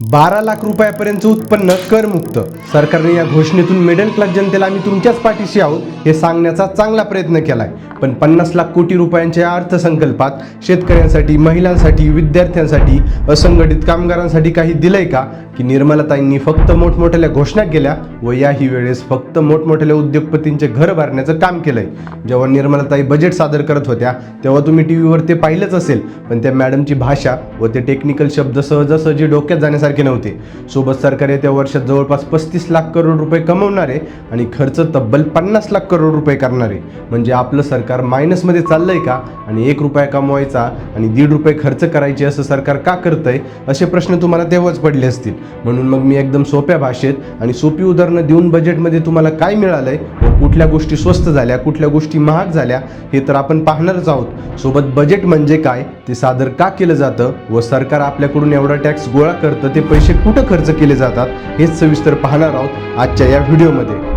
बारा लाख रुपयापर्यंतचं उत्पन्न करमुक्त. सरकारने या घोषणेतून मिडल क्लास जनतेला आम्ही तुमच्याच पाठीशी आहोत हे सांगण्याचा चांगला प्रयत्न केलाय. पण पन्नास लाख कोटी रुपयांच्या या अर्थसंकल्पात शेतकऱ्यांसाठी महिलांसाठी विद्यार्थ्यांसाठी असंघटित कामगारांसाठी काही दिलंय का? की निर्मलाताईंनी फक्त मोठमोठ्या घोषणा केल्या व याही वेळेस फक्त मोठमोठ्या उद्योगपतींचे घर भरण्याचं काम केलंय. जेव्हा निर्मलाताई बजेट सादर करत होत्या तेव्हा तुम्ही टी व्हीवर ते पाहिलंच असेल. पण त्या मॅडमची भाषा व ते टेक्निकल शब्द सहजासहजी डोक्यात जाण्यासाठी जाण्यासारखे नव्हते. सोबत सरकार येत्या वर्षात जवळपास पस्तीस लाख करोड रुपये कमवणारे आणि खर्च तब्बल पन्नास लाख करोड रुपये करणारे. म्हणजे आपलं सरकार मायनसमध्ये चाललंय का? आणि एक रुपया कमवायचा आणि दीड रुपये खर्च करायचे असं सरकार का करतंय? असे प्रश्न तुम्हाला तेव्हाच पडले असतील. म्हणून मग मी एकदम सोप्या भाषेत आणि सोपी उदाहरणं देऊन बजेटमध्ये तुम्हाला काय मिळालंय कुठल्या गोष्टी स्वस्त झाल्या कुठल्या गोष्टी महाग झाल्या हे तर आपण पाहणारच आहोत. सोबत बजेट म्हणजे काय ते सादर का केलं जातं व सरकार आपल्याकडून एवढा टॅक्स गोळा करतं ते पैसे कुठं खर्च केले जातात हेच सविस्तर पाहणार आहोत आजच्या या व्हिडिओमध्ये.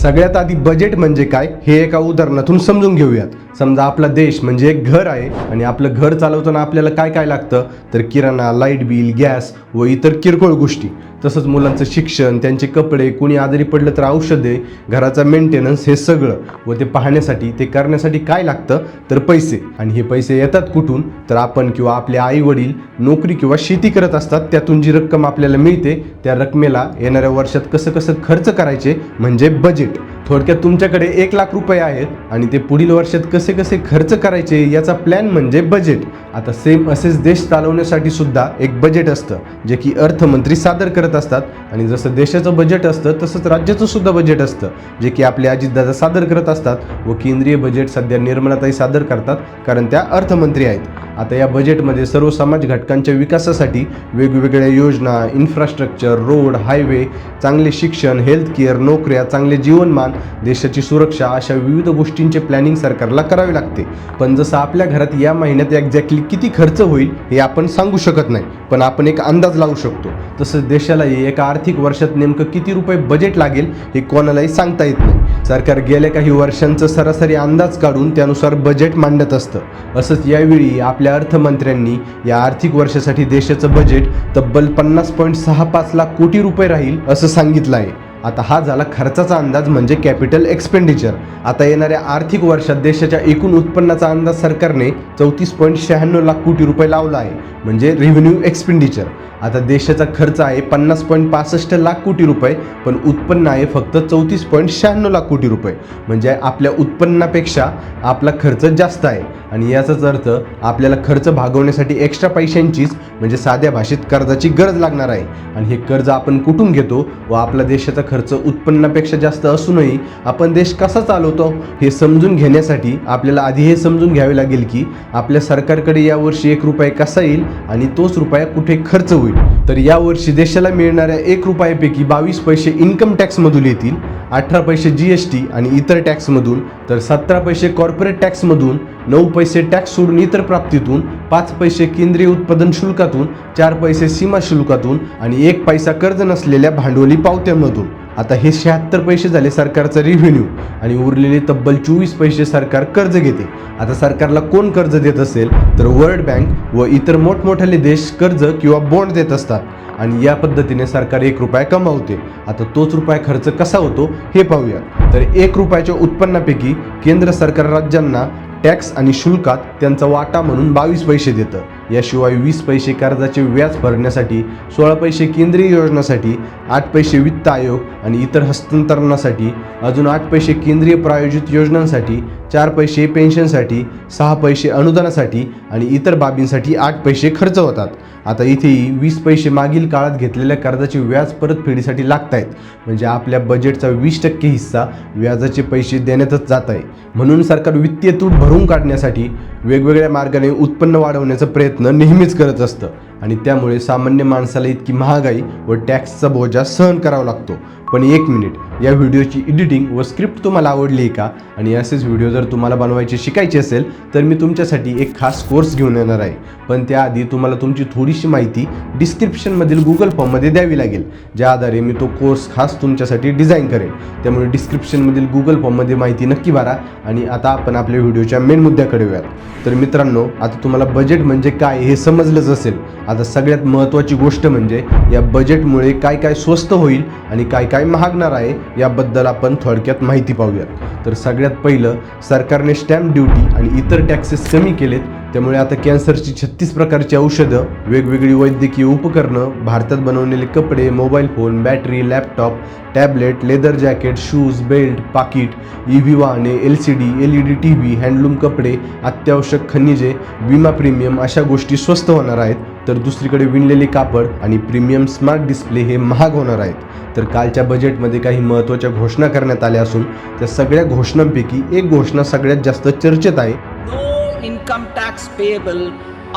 सगळ्यात आधी बजेट म्हणजे काय हे एका उदाहरणातून समजून घेऊयात. समजा आपला देश म्हणजे एक घर आहे आणि आपलं घर चालवताना आपल्याला काय काय लागतं? तर किराणा लाइट बिल गॅस व इतर किरकोळ गोष्टी. तसंच मुलांचं शिक्षण त्यांचे कपडे कोणी आजारी पडलं तर औषधे घराचा मेंटेनन्स हे सगळं. व ते पाहण्यासाठी ते करण्यासाठी काय लागतं? तर पैसे. आणि हे पैसे येतात कुठून? तर आपण किंवा आपले आई वडील नोकरी किंवा शेती करत असतात त्यातून जी रक्कम आपल्याला मिळते त्या रकमेला येणाऱ्या वर्षात कसं कसं खर्च करायचे? म्हणजे बजेट थोडक्यात तुमच्याकडे एक लाख रुपये आहेत आणि ते पुढील वर्षात कसे कसे खर्च करायचे याचा प्लॅन म्हणजे बजेट आता सेम असेच देश चालवण्यासाठी सुद्धा एक बजेट असतं जे की अर्थमंत्री सादर करत असतात. आणि जसं देशाचं बजेट असतं तसंच राज्याचं सुद्धा बजेट असतं जे की आपले अजितदादा सादर करत असतात व केंद्रीय बजेट सध्या निर्मलाताई सादर करतात कारण त्या अर्थमंत्री आहेत. आता या बजेटमध्ये सर्व समाज घटकांच्या विकासासाठी वेगवेगळ्या योजना इन्फ्रास्ट्रक्चर रोड हायवे चांगले शिक्षण हेल्थ केअर नोकऱ्या चांगले जीवनमान देशाची सुरक्षा अशा विविध गोष्टींचे प्लॅनिंग सरकारला करावे लागते. पण जसं आपल्या घरात या महिन्यात एक्झॅक्टली किती खर्च होईल हे आपण सांगू शकत नाही. पण आपण एक अंदाज लावू शकतो. तसंच देशालाही एका आर्थिक वर्षात नेमकं किती रुपये बजेट लागेल हे कोणालाही सांगता येत नाही. सरकार गेल्या काही वर्षांचं सरासरी अंदाज काढून त्यानुसार बजेट मांडत असतं. असंच यावेळी आपल्या अर्थमंत्र्यांनी या आर्थिक वर्षासाठी देशाचं बजेट तब्बल पन्नास पॉईंट सहा पाच लाख कोटी रुपये राहील असं सांगितलं आहे. आता हा झाला खर्चाचा अंदाज म्हणजे कॅपिटल एक्सपेंडिचर आता येणाऱ्या आर्थिक वर्षात देशाच्या एकूण उत्पन्नाचा अंदाज सरकारने चौतीस पॉईंट शहाण्णव लाख कोटी रुपये लावला आहे म्हणजे रेव्हेन्यू एक्सपेंडिचर आता देशाचा खर्च आहे पन्नास पॉईंट पासष्ट लाख कोटी रुपये पण उत्पन्न आहे फक्त चौतीस पॉईंट शहाण्णव लाख कोटी रुपये. म्हणजे आपल्या उत्पन्नापेक्षा आपला खर्च जास्त आहे. आणि याचाच अर्थ आपल्याला खर्च भागवण्यासाठी एक्स्ट्रा पैशांचीच म्हणजे साध्या भाषेत कर्जाची गरज लागणार आहे. आणि हे कर्ज आपण कुठून घेतो व आपला देशाचा खर्च उत्पन्नापेक्षा जास्त असूनही आपण देश कसा चालवतो हे समजून घेण्यासाठी आपल्याला आधी हे समजून घ्यावे लागेल की आपल्या सरकारकडे यावर्षी एक रुपये कसा येईल आणि तोच रुपया कुठे खर्च होईल. तर यावर्षी देशाला मिळणाऱ्या एक रुपयापैकी बावीस पैसे इन्कम टॅक्समधून येतील अठरा पैसे जी एस टी आणि इतर टॅक्समधून तर सतरा पैसे कॉर्पोरेट टॅक्समधून नऊ पैसे टॅक्स सोडून इतर प्राप्तीतून पाच पैसे केंद्रीय उत्पादन शुल्कातून चार पैसे सीमा शुल्कातून आणि एक पैसा कर्ज नसलेल्या भांडवली पावत्यांमधून. आता हे शहात्तर पैसे झाले सरकारचं रेव्हेन्यू आणि उरलेले तब्बल चोवीस पैसे सरकार कर्ज घेते. आता सरकारला कोण कर्ज देत असेल? तर वर्ल्ड बँक व इतर मोठमोठाले देश कर्ज किंवा बॉन्ड देत असतात. आणि या पद्धतीने सरकार एक रुपया कमावते. आता तोच रुपया खर्च कसा होतो हे पाहूया तर एक रुपयाच्या उत्पन्नापैकी केंद्र सरकार राज्यांना टॅक्स आणि शुल्कात त्यांचा वाटा म्हणून बावीस पैसे देतं. याशिवाय वीस पैसे कर्जाचे व्याज भरण्यासाठी सोळा पैसे केंद्रीय योजनासाठी आठ पैसे वित्त आयोग आणि इतर हस्तांतरणासाठी अजून आठ पैसे केंद्रीय प्रायोजित योजनांसाठी चार पैसे पेन्शनसाठी सहा पैसे अनुदानासाठी आणि इतर बाबींसाठी आठ पैसे खर्च होतात. आता इथेही वीस पैसे मागील काळात घेतलेल्या कर्जाचे व्याज परतफेडीसाठी लागत आहेत म्हणजे आपल्या बजेटचा वीस टक्के हिस्सा व्याजाचे पैसे देण्यातच जात आहे म्हणून सरकार वित्तीय तूट भरून काढण्यासाठी वेगवेगळ्या मार्गाने उत्पन्न वाढवण्याचा प्रयत्न नेहमीच करत असतं. आणि त्यामुळे सामान्य माणसाला इतकी महागाई व टॅक्सचा बोजा सहन करावा लागतो. पण एक मिनिट या व्हिडिओची एडिटिंग व स्क्रिप्ट तुम्हाला आवडली आहे का? आणि असेच व्हिडिओ जर तुम्हाला बनवायचे शिकायचे असेल तर मी तुमच्यासाठी एक खास कोर्स घेऊन येणार आहे. पण त्याआधी तुम्हाला तुमची थोडीशी माहिती डिस्क्रिप्शनमधील गुगल फॉर्ममध्ये द्यावी लागेल. ज्या आधारे मी तो कोर्स खास तुमच्यासाठी डिझाईन करेन. त्यामुळे डिस्क्रिप्शनमधील गुगल फॉर्ममध्ये माहिती नक्की भरा आणि आता आपण आपल्या व्हिडिओच्या मेन मुद्द्याकडे येऊयात. तर मित्रांनो आता तुम्हाला बजेट म्हणजे काय हे समजलंच असेल. आता सगळ्यात महत्त्वाची गोष्ट म्हणजे या बजेटमुळे काय काय स्वस्त होईल आणि काय काय काय महागणार आहे याबद्दल आपण थोडक्यात माहिती पाहूयात. तर सगळ्यात पहिलं सरकारने स्टॅम्प ड्युटी आणि इतर टॅक्सेस कमी केलेत त्यामुळे आता कॅन्सरची छत्तीस प्रकारची औषधं वेगवेगळी वैद्यकीय उपकरणं भारतात बनवलेले कपडे mobile phone battery laptop tablet leather jacket shoes belt पाकिट ई व्ही वाहने L C D L E D T V handloom कपडे अत्यावश्यक खनिजे विमा प्रीमियम अशा गोष्टी स्वस्त होणार आहेत. तर दुसरीकडे विणलेले कापड आणि प्रीमियम स्मार्ट डिस्प्ले हे महाग होणार आहेत. तर कालच्या बजेटमध्ये काही महत्त्वाच्या घोषणा करण्यात आल्या असून त्या सगळ्या घोषणांपैकी एक घोषणा सगळ्यात जास्त चर्चेत आहे. No income tax payable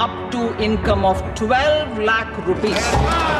up to income of 12 lakh rupees.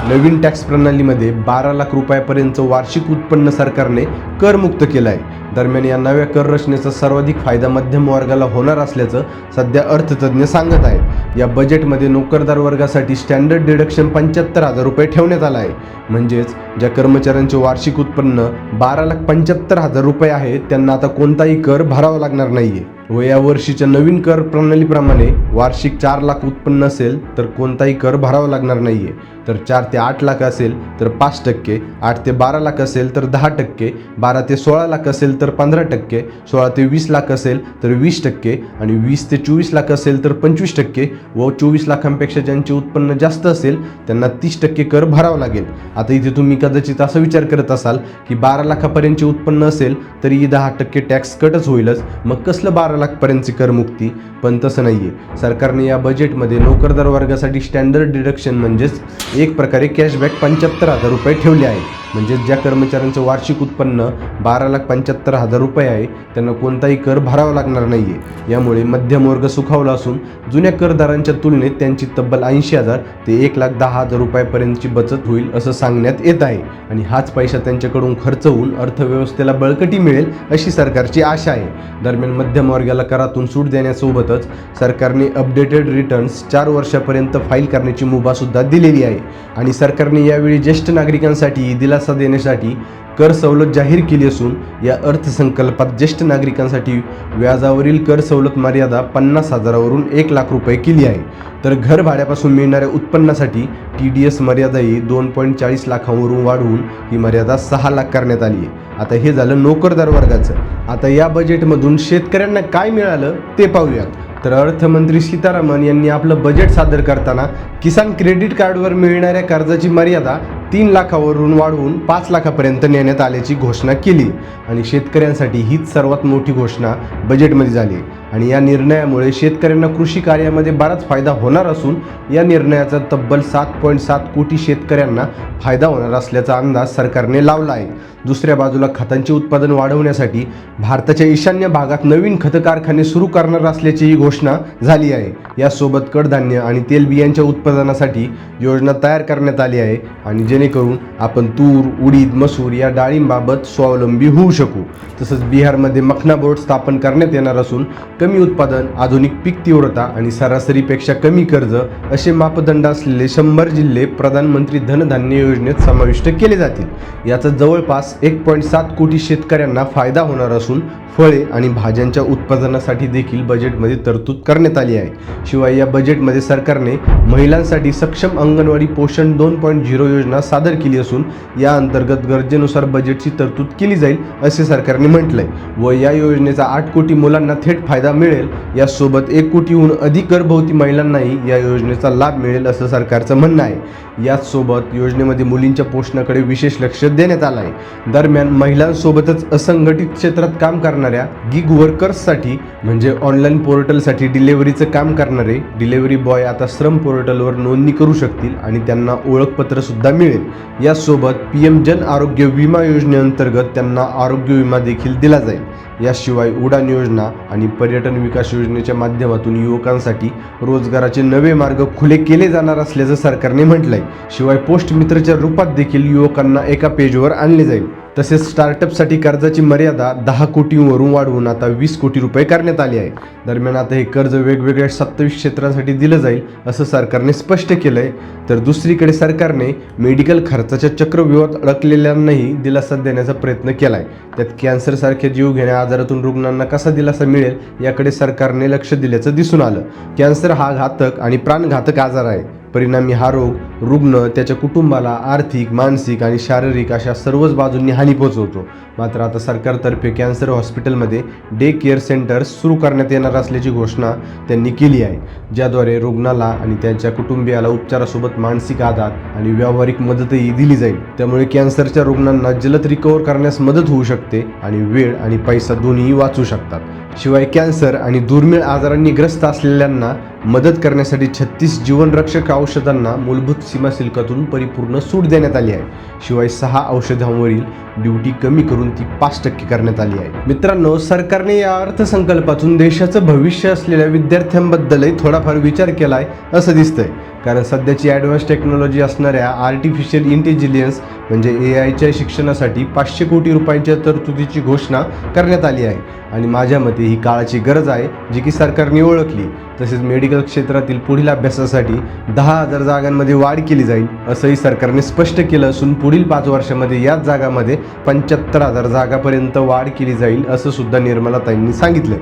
नवीन टॅक्स प्रणालीमध्ये बारा लाख रुपयापर्यंतचं वार्षिक उत्पन्न सरकारने करमुक्त केलं आहे दरम्यान या नव्या कर रचनेचा सर्वाधिक फायदा मध्यम वर्गाला होणार असल्याचं सध्या अर्थतज्ज्ञ सांगत आहेत. या बजेटमध्ये नोकरदार वर्गासाठी स्टँडर्ड डिडक्शन पंच्याहत्तर हजार रुपये ठेवण्यात आलं आहे. म्हणजेच ज्या कर्मचाऱ्यांचे वार्षिक उत्पन्न बारा लाख पंच्याहत्तर हजार रुपये आहे त्यांना आता कोणताही कर भरावा लागणार नाहीये. व या वर्षीच्या नवीन कर प्रणालीप्रमाणे वार्षिक चार लाख उत्पन्न असेल तर कोणताही कर भरावा लागणार नाहीये. तर चार ते आठ लाख असेल तर पाच टक्के आठ ते बारा लाख असेल तर दहा टक्के बारा ते सोळा लाख असेल तर पंधरा टक्के सोळा ते वीस लाख असेल तर वीस टक्के आणि वीस ते चोवीस लाख असेल तर पंचवीस टक्के व चोवीस लाखांपेक्षा ज्यांचे उत्पन्न जास्त असेल त्यांना तीस टक्के कर भरावा लागेल. आता इथे तुम्ही कदाचित असा विचार करत असाल की बारा लाखापर्यंतचे उत्पन्न असेल तरी दहा टक्के टॅक्स कटच होईलच. मग कसलं बारा लाखपर्यंतची करमुक्ती पण तसं नाही आहे सरकारने या बजेटमध्ये नोकरदार वर्गासाठी स्टँडर्ड डिडक्शन म्हणजेच एक प्रकारे कॅशबॅक पंच्याहत्तर हजार रुपये ठेवले आहे. म्हणजे ज्या कर्मचाऱ्यांचं वार्षिक उत्पन्न बारा लाख पंच्याहत्तर हजार रुपये आहे त्यांना कोणताही कर भरावा लागणार नाही आहे यामुळे मध्यमवर्ग सुखावला असून जुन्या करदारांच्या तुलनेत त्यांची तब्बल ऐंशी हजार ते एक लाख दहा हजार रुपयापर्यंतची बचत होईल असं सांगण्यात येत आहे. आणि हाच पैसा त्यांच्याकडून खर्च होऊन अर्थव्यवस्थेला बळकटी मिळेल अशी सरकारची आशा आहे. दरम्यान मध्यमवर्गाला करातून सूट देण्यासोबतच सरकारने अपडेटेड रिटर्न्स चार वर्षापर्यंत फाईल करण्याची मुभासुद्धा दिलेली आहे. आणि सरकारने यावेळी ज्येष्ठ नागरिकांसाठी दिलासा देण्यासाठी कर सवलत जाहीर केली असून या अर्थसंकल्पात ज्येष्ठ नागरिकांसाठी व्याजावरील कर सवलत मर्यादा पन्नास हजारावरून एक लाख रुपये केली आहे. तर घर भाड्यापासून मिळणाऱ्या उत्पन्नासाठी टी डी एस मर्यादाही दोन पॉईंट चाळीस लाखांवरून वाढवून ही मर्यादा सहा लाख करण्यात आली आहे. आता हे झालं नोकरदार वर्गाचं. आता या बजेटमधून शेतकऱ्यांना काय मिळालं ते पाहूयात. तर अर्थमंत्री सीतारामन यांनी आपलं बजेट सादर करताना किसान क्रेडिट कार्डवर मिळणाऱ्या कर्जाची मर्यादा तीन लाखावरून वाढवून पाच लाखापर्यंत नेण्यात आल्याची घोषणा केली. आणि शेतकऱ्यांसाठी हीच सर्वात मोठी घोषणा बजेटमध्ये झाली. आणि या निर्णयामुळे शेतकऱ्यांना कृषी कार्यामध्ये बराच फायदा होणार असून या निर्णयाचा तब्बल सात पॉईंट सात कोटी शेतकऱ्यांना फायदा होणार असल्याचा अंदाज सरकारने लावला आहे. दुसऱ्या बाजूला खतांचे उत्पादन वाढवण्यासाठी भारताच्या ईशान्य भागात नवीन खत कारखाने सुरू करणार असल्याचीही घोषणा झाली आहे. यासोबत कडधान्य आणि तेलबियांच्या उत्पादनासाठी योजना तयार करण्यात आली आहे आणि जेणेकरून आपण तूर उडीद मसूर या डाळींबाबत स्वावलंबी होऊ शकू. तसंच बिहारमध्ये मखना बोर्ड स्थापन करण्यात येणार असून कमी उत्पादन आधुनिक पीक तीव्रता आणि सरासरीपेक्षा कमी कर्ज असे मापदंड असलेले शंभर जिल्हे प्रधानमंत्री धनधान्य योजनेत समाविष्ट केले जातील. याचा जवळपास एक पॉईंट सात कोटी शेतकऱ्यांना फायदा होणार असून फळे आणि भाज्यांच्या उत्पादनासाठी देखील बजेटमध्ये तरतूद करण्यात आली आहे. शिवाय या बजेटमध्ये सरकारने महिलांसाठी सक्षम अंगणवाडी पोषण दोन पॉईंट झिरो योजना सादर केली असून या अंतर्गत गरजेनुसार बजेटची तरतूद केली जाईल असे सरकारने म्हटलंय. व या योजनेचा आठ कोटी मुलांना थेट फायदा मिळेल. यासोबत एक कोटीहून अधिक गर्भवती महिलांनाही या योजनेचा लाभ मिळेल असं सरकारचं म्हणणं आहे. याचसोबत योजनेमध्ये मुलींच्या पोषणाकडे विशेष लक्ष देण्यात आलं आहे. दरम्यान महिलांसोबतच असंघटित क्षेत्रात काम करणाऱ्या गिग वर्कर्ससाठी म्हणजे ऑनलाईन पोर्टलसाठी डिलेव्हरीचं काम करणारे डिलेव्हरी बॉय आता श्रम पोर्टलवर नोंदणी करू शकतील आणि त्यांना ओळखपत्रसुद्धा मिळेल. यासोबत पी एम जन आरोग्य विमा योजनेअंतर्गत त्यांना आरोग्य विमा देखील दिला जाईल. याशिवाय उडान योजना आणि पर्यटन विकास योजनेच्या माध्यमातून युवकांसाठी रोजगाराचे नवे मार्ग खुले केले जाणार असल्याचं सरकारने म्हटलंय. शिवाय पोस्ट मित्रच्या रूपात देखील युवकांना एका पेजवर आणले जाईल. तसेच स्टार्टअपसाठी कर्जाची मर्यादा दहा कोटींवरून वाढवून आता वीस कोटी रुपये करण्यात आली आहे. दरम्यान आता हे कर्ज वेगवेगळ्या सत्तावीस क्षेत्रांसाठी दिलं जाईल असं सरकारने स्पष्ट केलं आहे तर दुसरीकडे सरकारने मेडिकल खर्चाच्या चक्रव्यूहात अडकलेल्यांनाही दिलासा देण्याचा प्रयत्न केला आहे त्यात कॅन्सरसारख्या जीवघेण्या आजारातून रुग्णांना कसा दिलासा मिळेल याकडे सरकारने लक्ष दिल्याचं दिसून आलं. कॅन्सर हा घातक आणि प्राणघातक आजार आहे. परिणामी हा रोग रुग्ण त्याच्या कुटुंबाला आर्थिक मानसिक आणि शारीरिक अशा सर्वच बाजूंनी हानी पोहोचवतो. मात्र आता सरकारतर्फे कॅन्सर हॉस्पिटलमध्ये डे केअर सेंटर सुरू करण्यात येणार असल्याची घोषणा त्यांनी केली आहे. ज्याद्वारे रुग्णाला आणि त्यांच्या कुटुंबियाला उपचारासोबत मानसिक आधार आणि व्यावहारिक मदतही दिली जाईल. त्यामुळे कॅन्सरच्या रुग्णांना जलद रिकवर करण्यास मदत होऊ शकते आणि वेळ आणि पैसा दोन्हीही वाचू शकतात. शिवाय कॅन्सर आणि दुर्मिळ आजारांनी ग्रस्त असलेल्यांना मदत करण्यासाठी छत्तीस जीवनरक्षक औषधांना मूलभूत सीमाशुल्कातून परिपूर्ण सूट देण्यात आली आहे. शिवाय सहा औषधांवरील ड्युटी कमी करून ती पाच टक्के करण्यात आली आहे. मित्रांनो सरकारने या अर्थसंकल्पातून देशाचं भविष्य असलेल्या विद्यार्थ्यांबद्दलही थोडाफार विचार केलाय असं दिसतंय. कारण सध्याची ॲडव्हान्स टेक्नॉलॉजी असणाऱ्या आर्टिफिशियल इंटेलिजन्स म्हणजे ए आयच्या शिक्षणासाठी पाचशे कोटी रुपयांच्या तरतुदीची घोषणा करण्यात आली आहे. आणि माझ्या मते ही काळाची गरज आहे जी की सरकारने ओळखली. तसेच मेडिकल क्षेत्रातील पुढील अभ्यासासाठी दहा हजार जागांमध्ये वाढ केली जाईल असंही सरकारने स्पष्ट केलं असून पुढील पाच वर्षामध्ये याच जागामध्ये पंच्याहत्तर हजार जागापर्यंत वाढ केली जाईल असं सुद्धा निर्मलाताईंनी सांगितलं.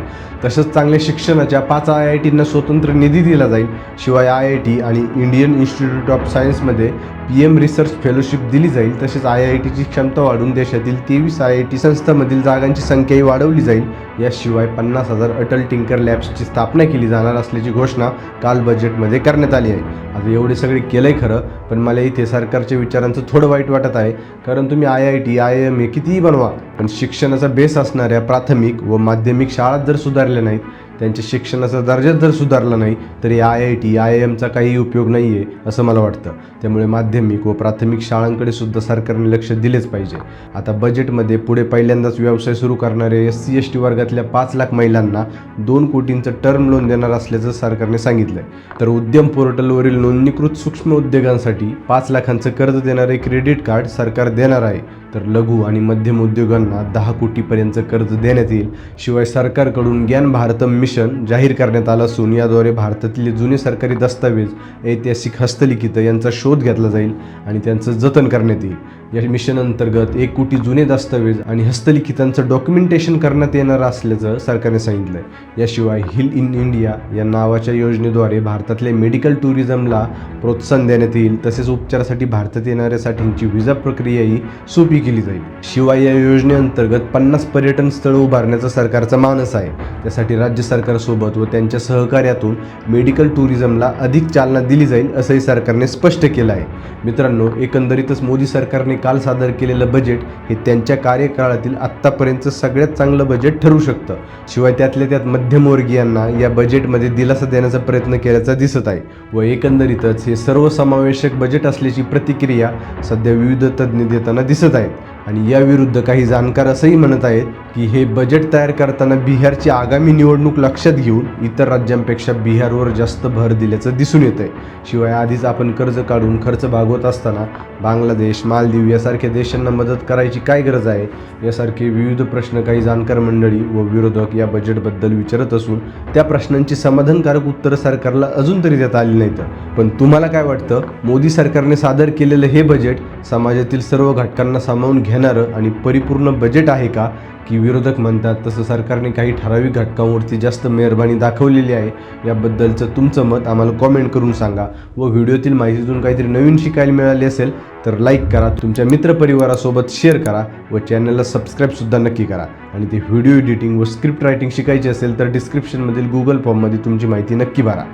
तसंच चांगल्या शिक्षणाच्या पाच आय आय टींना स्वतंत्र निधी दिला जाईल शिवाय आय आय टी आणि इंडियन इन्स्टिट्यूट ऑफ सायन्समध्ये पी एम रिसर्च फेलोशिप दिली जाईल तसेच आय आय टीची क्षमता वाढून देशातील तेवीस आय आय टी संस्थांमधील जागांची संख्याही वाढवली जाईल. याशिवाय पन्नास हजार अटल टिंकर लॅब्सची स्थापना केली जाणार असल्याची घोषणा काल बजेटमध्ये करण्यात आली आहे. आता एवढे सगळे केलंय खरं पण मला इथे सरकारच्या विचारांचं थोडं वाईट वाटत आहे. कारण तुम्ही I I T I M A कितीही बनवा पण शिक्षणाचा बेस असणाऱ्या प्राथमिक व माध्यमिक शाळा जर सुधारल्या नाहीत त्यांच्या शिक्षणाचा दर्जा जर सुधारला नाही तरी I I T I I एमचा काही उपयोग नाही आहे असं मला वाटतं. त्यामुळे माध्यमिक व प्राथमिक शाळांकडे सुद्धा सरकारने लक्ष दिलेच पाहिजे. आता बजेटमध्ये पुढे पहिल्यांदाच व्यवसाय सुरू करणाऱ्या एस सी एस टी वर्गातल्या पाच लाख महिलांना दोन कोटींचं टर्म लोन देणार असल्याचं सरकारने सांगितलं आहे तर उद्यम पोर्टलवरील नोंदणीकृत सूक्ष्म उद्योगांसाठी पाच लाखांचं कर्ज देणारे क्रेडिट कार्ड सरकार देणार आहे. तर लघु आणि मध्यम उद्योगांना दहा कोटीपर्यंत कर्ज देण्यात येईल. शिवाय सरकारकडून ज्ञान भारतम मिशन जाहीर करण्यात आलं असून याद्वारे भारतातले जुने सरकारी दस्तावेज ऐतिहासिक हस्तलिखित यांचा शोध घेतला जाईल आणि त्यांचं जतन करण्यात येईल. या मिशन अंतर्गत एक कोटी जुने दस्तावेज आणि हस्तलिखितांचं डॉक्युमेंटेशन करण्यात येणार असल्याचं सरकारने सांगितलं आहे याशिवाय हिल इन इंडिया या नावाच्या योजनेद्वारे भारतातल्या मेडिकल टुरिझमला प्रोत्साहन देण्यात येईल. तसेच उपचारासाठी भारतात येणाऱ्यासाठींची व्हिजा प्रक्रियाही सोपी केली जाईल. शिवाय या योजनेअंतर्गत पन्नास पर्यटन स्थळं उभारण्याचा सरकारचा मानस आहे. त्यासाठी राज्य सरकारसोबत व त्यांच्या सहकार्यातून मेडिकल टुरिझमला अधिक चालना दिली जाईल असंही सरकारने स्पष्ट केलं आहे. मित्रांनो एकंदरीतच मोदी सरकारने काल सादर केलेलं बजेट हे त्यांच्या कार्यकाळातील आत्तापर्यंतचं सगळ्यात चांगलं बजेट ठरू शकतं. शिवाय त्यातल्या त्यात मध्यमवर्गीयांना या बजेटमध्ये दिलासा देण्याचा प्रयत्न केल्याचा दिसत आहे. व एकंदरीतच हे सर्वसमावेशक बजेट असल्याची प्रतिक्रिया सध्या विविध तज्ज्ञ देताना दिसत आहे. strength. आणि याविरुद्ध काही जाणकार असंही म्हणत आहेत की हे बजेट तयार करताना बिहारची आगामी निवडणूक लक्षात घेऊन इतर राज्यांपेक्षा बिहारवर जास्त भर दिल्याचं दिसून येत आहे शिवाय आधीच आपण कर्ज काढून खर्च भागवत असताना बांगलादेश मालदीव यासारख्या देशांना मदत करायची काय गरज आहे? यासारखे विविध प्रश्न काही जाणकार मंडळी व विरोधक या बजेटबद्दल विचारत असून त्या प्रश्नांची समाधानकारक उत्तरं सरकारला अजून तरी देता आली नाहीत. पण तुम्हाला काय वाटतं? मोदी सरकारने सादर केलेलं हे बजेट समाजातील सर्व घटकांना सामावून घ्या घेणारं आणि परिपूर्ण बजेट आहे का की विरोधक म्हणतात तसं सरकारने काही ठराविक घटकांवरती जास्त मेहरबानी दाखवलेली आहे याबद्दलचं तुमचं मत आम्हाला कॉमेंट करून सांगा. व व्हिडिओतील माहितीतून काहीतरी नवीन शिकायला मिळाली असेल तर लाईक करा तुमच्या मित्रपरिवारासोबत शेअर करा व चॅनलला सबस्क्राईबसुद्धा नक्की करा. आणि ते व्हिडिओ एडिटिंग व स्क्रिप्ट रायटिंग शिकायची असेल तर डिस्क्रिप्शनमधील गुगल फॉर्ममध्ये तुमची माहिती नक्की भरा.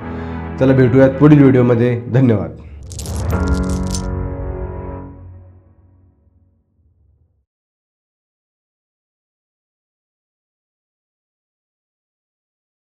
चला भेटूयात पुढील व्हिडिओमध्ये धन्यवाद.